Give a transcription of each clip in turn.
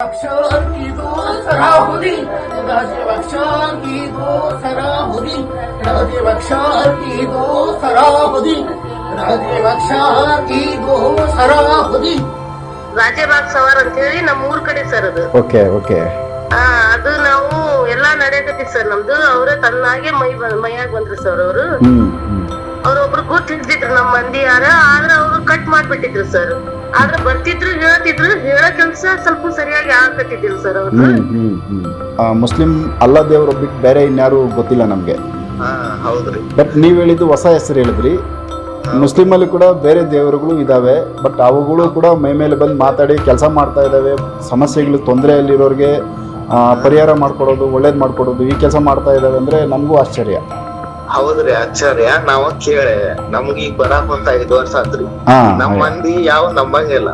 की सराहुदी राजभक्षा की दो सराहुदी राजभक्षा की दो सराहुदी राजभक्षा की दो सराहुदी ರಾಜೇಬಾಗ್ ಸವಾರ್ ಅಂತ ಹೇಳಿ ನಮ್ ಊರ್ ಕಡೆ ಸರ್ ಅದು ಓಕೆ ಓಕೆ ಆ ಅದು ನಾವು ಎಲ್ಲಾ ನಡೆಯಕತ್ತಿ ಸರ್ ನಮ್ದು ಅವ್ರ ತನ್ನಾಗೆ ಮೈ ಬಂದ್ ಮೈಯಾಗ ಬಂದ್ರು ಸರ್ ಅವ್ರು ಹ್ಮ್ ಹ್ಮ್ ಅವ್ರೊಬ್ರು ಗೊತ್ತ ಹಿಡ್ದಿದ್ರು ನಮ್ ಮಂದಿ ಯಾರ ಆದ್ರ ಅವ್ರು ಕಟ್ ಮಾಡ್ಬಿಟ್ಟಿದ್ರು ಸರ್ ಆದ್ರ ಬರ್ತಿದ್ರು ಹೇಳ್ತಿದ್ರು ಹೇಳೋ ಕೆಲ್ಸ ಸ್ವಲ್ಪ ಸರಿಯಾಗಿ ಸರ್ ಅವ್ರು. ಮುಸ್ಲಿಂ ಅಲ್ಲ ದೇವರು ಬಿಟ್ಟು ಬೇರೆ ಇನ್ಯಾರು ಗೊತ್ತಿಲ್ಲ ನಮ್ಗೆ. ಹಾ ಹೌದ್ರಿ. ಬಟ್ ನೀವ್ ಹೇಳಿದ್ದು ಹೊಸ ಹೆಸರು ಹೇಳಿದ್ರಿ. ಮುಸ್ಲಿಮಲ್ಲಿ ಕೂಡ ಬೇರೆ ದೇವರುಗಳು ಇದಾವೆ. ಬಟ್ ಅವುಗಳು ಕೂಡ ಮೈ ಮೇಲೆ ಬಂದು ಮಾತಾಡಿ ಕೆಲಸ ಮಾಡ್ತಾ ಇದ್ದಾವೆ ಸಮಸ್ಯೆಗಳು ತೊಂದರೆಯಲ್ಲಿರೋರಿಗೆ ಆ, ಪರಿಹಾರ ಮಾಡ್ಕೊಡೋದು ಒಳ್ಳೇದು ಮಾಡ್ಕೊಡೋದು ಈ ಕೆಲಸ ಮಾಡ್ತಾ ಇದ್ದಾವೆ ಅಂದ್ರೆ ನಮಗೂ ಆಶ್ಚರ್ಯ. ಹೌದ್ರಿ ಆಚಾರ್ಯ ನಾವ ಕೇಳೆ ನಮ್ಗ ಈಗ ಬರಾಕ್ ಒಂದ್ ಐದ್ ವರ್ಷ ಆತ್ರಿ. ನಮ್ ಮಂದಿ ಯಾವ ನಂಬಂಗಿಲ್ಲ.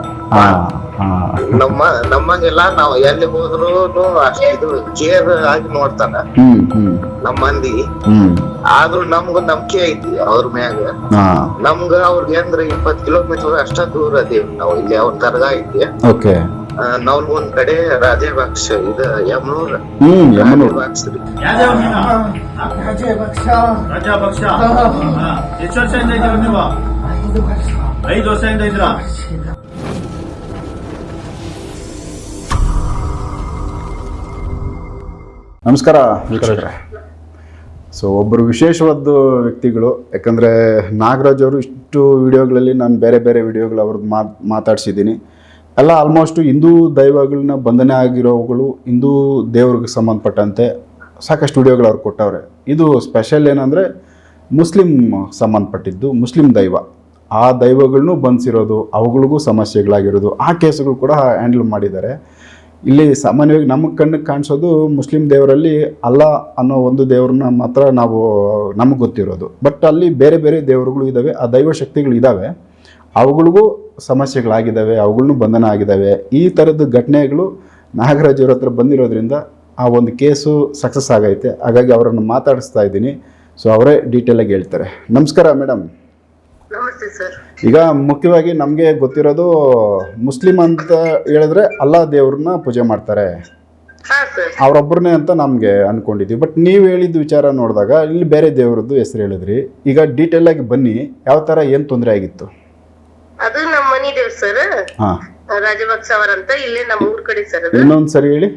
ನಮ್ಮ ನಮ್ಮಂಗಿಲ್ಲ ನಾವ್ ಎಲ್ಲಿ ಹೋದ್ರು ಅಷ್ಟ ಇದು ಕೇರ್ ಆಗಿ ನೋಡ್ತಾನ. ನಮ್ಮ ನಮ್ ಮಂದಿ. ಆದ್ರೂ ನಮ್ಗ ನಂಬಿಕೆ ಐತಿ ಅವ್ರ ಮ್ಯಾಗ. ನಮ್ಗ ಅವ್ರಿಗೆ ಅಂದ್ರೆ ಇಪ್ಪತ್ ಕಿಲೋಮೀಟರ್ ಅಷ್ಟ ದೂರ ಅದೇವಿ ನಾವು ಇಲ್ಲಿ ಅವ್ರ ತರಗ ಐತಿ. ನಾವ್ ಒಂದ್ ಕಡೆ ರಾಜೇಬಾಕ್ಷ ಇದ ಯಮನೂರ್. ಹ್ಮ್ ಯಮನೂರು. ಎಷ್ಟು ವರ್ಷದಿಂದ ನೀವು? ಐದು ವರ್ಷದಿಂದ ಇದ್ರ ನಮಸ್ಕಾರ ವೀಕ್ಷಕರೇ. ಸೊ ಒಬ್ಬರು ವಿಶೇಷವಾದ ವ್ಯಕ್ತಿಗಳು ಯಾಕಂದರೆ ನಾಗರಾಜ್ ಅವರು ಇಷ್ಟು ವಿಡಿಯೋಗಳಲ್ಲಿ ನಾನು ಬೇರೆ ಬೇರೆ ವಿಡಿಯೋಗಳು ಅವ್ರದ್ದು ಮಾತ್ ಮಾತಾಡ್ಸಿದ್ದೀನಿ. ಎಲ್ಲ ಆಲ್ಮೋಸ್ಟು ಹಿಂದೂ ದೈವಗಳನ್ನ ಬಂಧನೆ ಆಗಿರೋವುಗಳು ಹಿಂದೂ ದೇವ್ರಿಗೆ ಸಂಬಂಧಪಟ್ಟಂತೆ ಸಾಕಷ್ಟು ವಿಡಿಯೋಗಳು ಅವ್ರು ಕೊಟ್ಟವ್ರೆ. ಇದು ಸ್ಪೆಷಲ್ ಏನಂದರೆ ಮುಸ್ಲಿಂ ಸಂಬಂಧಪಟ್ಟಿದ್ದು ಮುಸ್ಲಿಂ ದೈವ. ಆ ದೈವಗಳನ್ನೂ ಬಂಧಿಸಿರೋದು, ಅವುಗಳಿಗೂ ಸಮಸ್ಯೆಗಳಾಗಿರೋದು, ಆ ಕೇಸುಗಳು ಕೂಡ ಹ್ಯಾಂಡಲ್ ಮಾಡಿದ್ದಾರೆ. ಇಲ್ಲಿ ಸಾಮಾನ್ಯವಾಗಿ ನಮ್ಮ ಕಣ್ಣಿಗೆ ಕಾಣಿಸೋದು ಮುಸ್ಲಿಂ ದೇವರಲ್ಲಿ ಅಲ್ಲ ಅನ್ನೋ ಒಂದು ದೇವ್ರನ್ನ ಮಾತ್ರ ನಾವು, ನಮಗೆ ಗೊತ್ತಿರೋದು. ಬಟ್ ಅಲ್ಲಿ ಬೇರೆ ಬೇರೆ ದೇವರುಗಳು ಇದ್ದಾವೆ ಆ ದೈವ ಶಕ್ತಿಗಳು ಇದ್ದಾವೆ ಅವುಗಳಿಗೂ ಸಮಸ್ಯೆಗಳಾಗಿದ್ದಾವೆ ಅವುಗಳನ್ನೂ ಬಂಧನ ಆಗಿದ್ದಾವೆ. ಈ ಥರದ ಘಟನೆಗಳು ನಾಗರಾಜ್ ಅವ್ರ ಹತ್ರ ಬಂದಿರೋದ್ರಿಂದ ಆ ಒಂದು ಕೇಸು ಸಕ್ಸಸ್ ಆಗೈತೆ. ಹಾಗಾಗಿ ಅವರನ್ನು ಮಾತಾಡಿಸ್ತಾ ಇದ್ದೀನಿ. ಸೊ ಅವರೇ ಡೀಟೇಲಾಗಿ ಹೇಳ್ತಾರೆ. ನಮಸ್ಕಾರ ಮೇಡಮ್ ಈಗ ಮುಖ್ಯವಾಗಿ ನಮಗೆ ಗೊತ್ತಿರೋದು ಮುಸ್ಲಿಂ ಅಂತ ಹೇಳಿದ್ರೆ ಅಲ್ಲಾ ದೇವ್ರನ್ನ ಪೂಜೆ ಮಾಡ್ತಾರೆ. ಅವರೊಬ್ಬರನ್ನೇ ಅಂತ ನಮಗೆ ಅನ್ಕೊಂಡಿದ್ವಿ. ಬಟ್ ನೀವು ಹೇಳಿದ ವಿಚಾರ ನೋಡಿದಾಗ ಇಲ್ಲಿ ಬೇರೆ ದೇವರದ್ದು ಹೆಸರು ಹೇಳಿದ್ರಿ. ಈಗ ಡೀಟೇಲ್ ಆಗಿ ಬನ್ನಿ ಯಾವ ಥರ ಏನು ತೊಂದರೆ ಆಗಿತ್ತು? ಅದು ನಮ್ಮ ಮನಿ ದೇವ್ ಸರ್. ಹಾಂ. ರಾಜಭಾಗ್ ಸವಾರ್ ಅಂತ ಇಲ್ಲೇ ನಮ್ಮ ಊರ್ ಕಡೆ ಸರ್ ಅದು. ಇನ್ನೊಂದು ಸರಿ ಹೇಳಿ.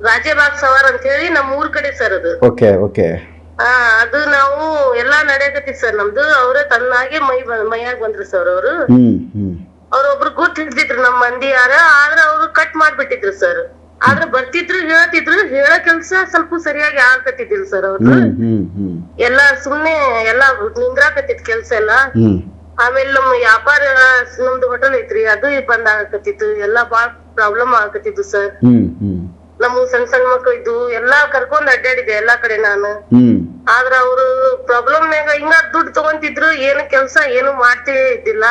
ರಾಜಭಾಗ್ ಸವಾರ್ ಅಂತ ಹೇಳಿ ನಮ್ಮ ಊರ್ ಕಡೆ ಸರ್ ಅದು. Okay okay. ಆ ಅದು ನಾವು ಎಲ್ಲಾ ನಡೆಯಕತ್ತಿ ಸರ್ ನಮ್ದು. ಅವ್ರ ತನ್ನಾಗೆ ಮೈ ಮೈಯಾಗ್ ಮೈಯಾಗ ಬಂದ್ರು ಸರ್ ಅವರು. ಹ್ಮ್ ಹ್ಮ್. ಅವ್ರೊಬ್ರು ಗೊತ್ತ ಹಿಡ್ದಿದ್ರು ನಮ್ ಮಂದಿ ಯಾರ ಆದ್ರ ಅವ್ರು ಕಟ್ ಮಾಡ್ಬಿಟ್ಟಿದ್ರು ಸರ್. ಆದ್ರ ಬರ್ತಿದ್ರು ಹೇಳ್ತಿದ್ರು ಹೇಳೋ ಕೆಲ್ಸ ಸ್ವಲ್ಪ ಸರಿಯಾಗಿ ಆಗಕತ್ತಿದ್ದಿಲ್ಲ ಸರ್ ಅವ್ರು. ಎಲ್ಲಾ ಸುಮ್ನೆ ಎಲ್ಲಾ ನಿಂದ್ರಾಕತ್ತಿತ್ ಕೆಲ್ಸ ಎಲ್ಲಾ. ಆಮೇಲೆ ನಮ್ ವ್ಯಾಪಾರ ನಮ್ದು ಹೋಟೆಲ್ ಐತ್ರಿ ಅದು ಬಂದ್ ಆಗಕತ್ತಿತ್ತು ಎಲ್ಲಾ ಬಾಳ ಪ್ರಾಬ್ಲಮ್ ಆಗಕತ್ತಿದ್ದು ಸರ್ ನಮ್ಮ ಸಣ್ಣ ಸಣ್ಣ ಮಕ್ಳು ಇದ್ದು ಎಲ್ಲಾ ಕರ್ಕೊಂಡ್ ಅಡ್ಡಾಡಿದೆ ಎಲ್ಲಾ ಕಡೆ ನಾನು. ಆದ್ರ ಅವ್ರು ಪ್ರಾಬ್ಲಮ್ ನಾಗ ಹಿಂಗ ದುಡ್ಡು ತಗೊಂತಿದ್ರು ಏನು ಕೆಲ್ಸ ಏನು ಮಾಡ್ತೇ ಇದ್ದಿಲ್ಲ.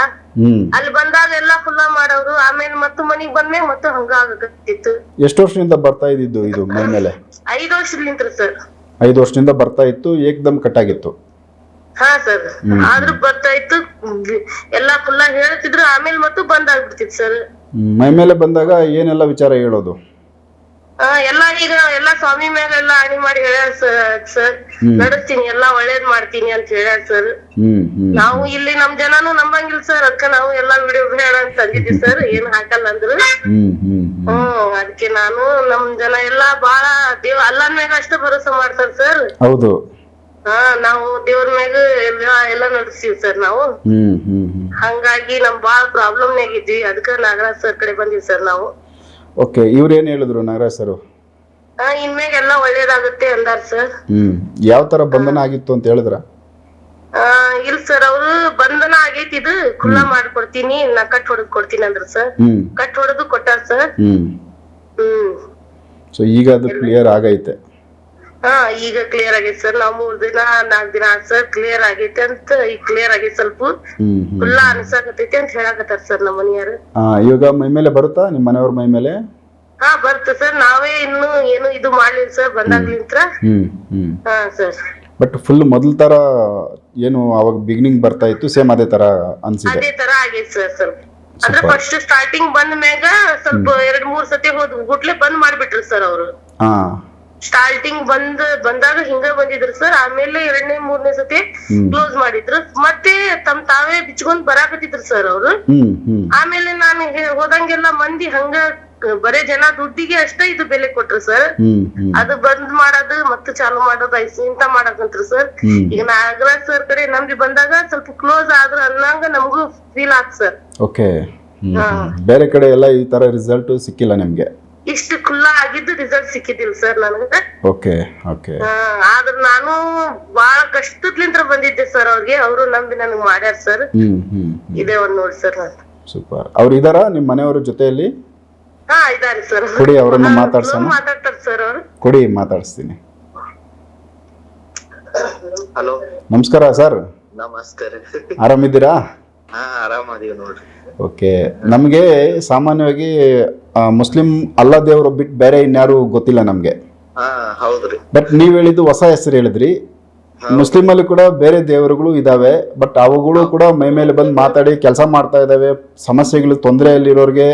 ಅಲ್ಲಿ ಬಂದಾಗ ಎಲ್ಲಾ ಫುಲ್ಲಾ ಮಾಡೋರು ಆಮೇಲೆ ಮತ್ತೆ ಮನಿಗ್ ಬಂದ್ಮೇಲೆ ಮತ್ತೆ ಹಂಗ ಆಗಕತ್ತಿತ್ತು. ಎಷ್ಟು ವರ್ಷದಿಂದ ಬರ್ತಾ ಇದ್ದಿದ್ದು ಇದು ಮೈ ಮೇಲೆ? ಐದ್ ವರ್ಷದಿಂದ ಸರ್ ಐದು ವರ್ಷದಿಂದ ಬರ್ತಾ ಇತ್ತು ಏಕ್ದಮ್ ಕಟ್ಟಾಗಿತ್ತು ಹಾ ಸರ್ ಆದ್ರೂ ಬರ್ತಾ ಇತ್ತು ಎಲ್ಲಾ ಫುಲ್ಲ ಹೇಳ್ತಿದ್ರು ಆಮೇಲೆ ಮತ್ತು ಬಂದ್ ಆಗ್ಬಿಡ್ತಿತ್ತು ಸರ್. ಮೈ ಮೇಲೆ ಬಂದಾಗ ಏನೆಲ್ಲ ವಿಚಾರ ಹೇಳೋದು? ಆ, ಎಲ್ಲಾ ಈಗ ಎಲ್ಲಾ ಸ್ವಾಮಿ ಮೇಲೆ ಎಲ್ಲಾ ಅಣಿ ಮಾಡಿ ಹೇಳ್ಯಾರ ಸರ್ ನಡೆಸ್ತೀನಿ ಎಲ್ಲಾ ಒಳ್ಳೇದ್ ಮಾಡ್ತೀನಿ ಅಂತ ಹೇಳ್ಯಾರ ಸರ್ ಹ್ಮ್ ಹ್ಮ್ ನಾವು ಇಲ್ಲಿ ನಮ್ ಜನನು ನಂಬಂಗಿಲ್ಲ ಸರ್ ಅದಕ್ಕ ನಾವು ಎಲ್ಲಾ ವಿಡಿಯೋ ಬೇಡ ಅಂತ ತಂದಿದ್ವಿ ಸರ್ ಏನ್ ಹಾಕಲ್ಲ ಅಂದ್ರು. ಹ್ಮ್ ಹ್ಮ್ ಹ್ಮ್. ಹ್ಮ್ ಅದಕ್ಕೆ ನಾನು ನಮ್ ಜನ ಎಲ್ಲಾ ಬಾಳ ದೇವ್ ಅಲ್ಲನ್ ಮ್ಯಾಗ ಅಷ್ಟ ಭರೋಸಾ ಮಾಡ್ತಾರ ಸರ್ ಹೌದು. ಹಾ ನಾವು ದೇವ್ರ ಮ್ಯಾಗ ಎಲ್ಲ ಎಲ್ಲಾ ನಡೆಸ್ತೀವಿ ಸರ್ ನಾವು. ಹ್ಮ್ ಹ್ಮ್ ಹ್ಮ್. ಹಂಗಾಗಿ ನಮ್ ಬಾಳ ಪ್ರಾಬ್ಲಮ್ ನಾಗ ಇದ್ವಿ. ಅದಕ್ಕ ನಾಗರಾಜ್ ಸರ್ ಕಡೆ ಬಂದಿವಿ ಸರ್ ನಾವು. ಓಕೆ ಇವ್ರೇನ್ ಹೇಳಿದ್ರು ನಾಗರಾಜ್ ಸರ್ ಹಾ ಇನ್ಮ್ಯಾಗ ಎಲ್ಲಾ ಒಳ್ಳೇದಾಗುತ್ತೆ ಅಂದಾರ ಸರ್ ಹ್ಮ್ ಯಾವ ತರ ಬಂಧನ ಆಗಿತ್ತು ಅಂತ ಹೇಳಿದ್ರ? ಆ ಇಲ್ ಸರ್ ಅವ್ರು ಬಂಧನ ಆಗೈತಿ ಇದು. ಖುಲ್ಲಾ ಮಾಡ್ಕೊಡ್ತೀನಿ. ನಾ ಕಟ್ ಹೊಡೆದ್ ಕೊಡ್ತೀನಿ ಅಂದ್ರ ಸರ್ ಹ್ಮ್. ಕಟ್ ಹೊಡೆದು ಕೊಟ್ಟಾರ ಸರ್ ಹ್ಮ್. ಹ್ಮ್. ಸೊ ಈಗ ಅದು ಕ್ಲಿಯರ್ ಆಗೈತೆ. ಹಾ ಈಗ ಕ್ಲಿಯರ್ ಆಗೈತಿ ಸರ್ ನಾವ್ ಮೂರ್ ದಿನ ನಾಕ್ ದಿನ ಆತ್ ಸರ್ ಕ್ಲಿಯರ್ ಆಗೈತಿ ಅಂತ ಈಗ ಕ್ಲಿಯರ್ ಆಗೈತಿ ಸ್ವಲ್ಪ. ಹ್ಮ್ ಅನ್ಸಾಕತೈತಿ ಅಂತ ಹೇಳಾಕತ್ತಾರ ಸರ್ ನಮ್ಮ ಮನಿಯರು ಹಾ ಇವಾಗ ಮೈ ಮೇಲೆ ಬರುತ್ತಾ? ನಿಮ್ಮ ಮನೆಯವ್ರ ಮೈ ಮೇಲೆ? ಹಾ ಬರ್ತ ಸರ್ ನಾವೇ ಇನ್ನು ಏನು ಇದು ಮಾಡ್ಲಿಲ್ಲ ಸರ್ ಬಂದಾಗ್ಲಿಂತ್ರ. ಹ್ಮ್ ಹ್ಮ್ ಹಾ ಸರ್ ಬಟ್ ಫುಲ್ ಮೊದಲ ತರ ಏನು ಅವಾಗ ಬಿಗಿನಿಂಗ್ ಬರ್ತಾ ಇತ್ತು ಸೇಮ್ ಅದೇ ತರ ಅನ್ಸಿದೆ. ಅದೇ ತರ ಆಗೈತಿ ಸರ್ ಸ್ವಲ್ಪ ಅಂದ್ರೆ. ಫಸ್ಟ್ ಸ್ಟಾರ್ಟಿಂಗ್ ಬಂದ ಮ್ಯಾಗ ಸ್ವಲ್ಪ ಎರಡ್ ಮೂರ್ ಸತಿ ಹೋದ್ ಗುಟ್ಲೆ ಬಂದ್ ಮಾಡ್ಬಿಟ್ರು ಸರ್ ಅವ್ರು. ಹಾಂ. ಸ್ಟಾರ್ಟಿಂಗ್ ಬಂದ್ ಬಂದಾಗ ಹಿಂಗ ಬಂದಿದ್ರು ಸರ್ ಆಮೇಲೆ ಎರಡನೇ ಮೂರನೇ ಸತಿ ಕ್ಲೋಸ್ ಮಾಡಿದ್ರು. ಮತ್ತೆ ತಮ್ ತಾವೇ ಬಿಚ್ಕೊಂಡ್ ಬರಾಕತ್ತಿದ್ರು ಸರ್ ಅವ್ರು. ಆಮೇಲೆ ನಾನು ಹೋದಂಗೆಲ್ಲ ಮಂದಿ ಹಂಗ ಬರೇ ಜನ ದುಡ್ಡಿಗೆ ಅಷ್ಟೇ ಇದು ಬೆಲೆ ಕೊಟ್ರು ಸರ್ ಅದು ಬಂದ್ ಮಾಡೋದು ಮತ್ತೆ ಚಾಲು ಮಾಡೋದು ಐಸ್ ಇಂತ ಮಾಡಕಂತ್ರು ಸರ್ ಈಗ ನಾಗರಾಜ್ ಸರ್ ಕಡೆ ನಮ್ಗೆ ಬಂದಾಗ ಸ್ವಲ್ಪ ಕ್ಲೋಸ್ ಆದ್ರ ಅನ್ನಂಗ ನಮಗೂ ಫೀಲ್ ಆತ್ ಸರ್ ಓಕೆ ಬೇರೆ ಕಡೆ ಎಲ್ಲ ಈ ತರ ರಿಸಲ್ಟ್ ಸಿಕ್ಕಿಲ್ಲ ನಿಮಗೆ? ಇಷ್ಟು ಖುಲ್ಲಾ ಆಗಿದ್ದು ರಿಸಲ್ಟ್ ಸಿಕ್ಕಿದಿಲ್ಲ ಸರ್ ನನಗ. ಓಕೆ ಓಕೆ ಆದ್ರ ನಾನು ಬಾಳ ಕಷ್ಟದ್ಲಿಂತ್ರ ಬಂದಿದ್ದೆ ಸರ್ ಅವ್ರಿಗೆ. ಅವರು ನಂಬಿ ನನಗ್ ಮಾಡ್ಯಾರ ಸರ್ ಹ್ಞೂ ಇದೇ ಒಂದ್ ನೋಡಿ ಸರ್ ನಾನು. ಸೂಪರ್ ಅವ್ರು ಇದಾರ ನಿಮ್ಮ ಮನೆಯವ್ರ ಜೊತೆಯಲ್ಲಿ? ಹಾ ಇದಾರೆ ಸರ್ ಕೊಡಿ, ಅವರನ್ನ ಮಾತಾಡ್ಸೋಣ. ಮಾತಾಡ್ತಾರ ಸರ್ ಅವ್ರು. ಕೊಡಿ ಮಾತಾಡಿಸ್ತೀನಿ. ಹಲೋ ನಮಸ್ಕಾರ ಸರ್ ನಮಸ್ಕಾರ ಆರಾಮಿದ್ದೀರಾ? ಹಾ ಆರಾಮದೀವಿ ನೋಡ್ರಿ. ಓಕೆ ನಮಗೆ ಸಾಮಾನ್ಯವಾಗಿ ಮುಸ್ಲಿಂ ಅಲ್ಲ ದೇವರು ಬಿಟ್ಟು ಬೇರೆ ಇನ್ಯಾರು ಗೊತ್ತಿಲ್ಲ ನಮ್ಗೆ. ಹಾ ಹೌದ್ರಿ. ಬಟ್ ನೀವು ಹೇಳಿದ್ದು ಹೊಸ ಹೆಸರು ಹೇಳಿದ್ರಿ. ಮುಸ್ಲಿಂ ಅಲ್ಲಿ ಕೂಡ ಬೇರೆ ದೇವರುಗಳು ಇದಾವೆ ಬಟ್ ಅವುಗಳು ಕೂಡ ಮೈ ಮೇಲೆ ಬಂದು ಮಾತಾಡಿ ಕೆಲಸ ಮಾಡ್ತಾ ಇದಾವೆ. ಸಮಸ್ಯೆಗಳು ತೊಂದರೆಯಲ್ಲಿರೋರಿಗೆ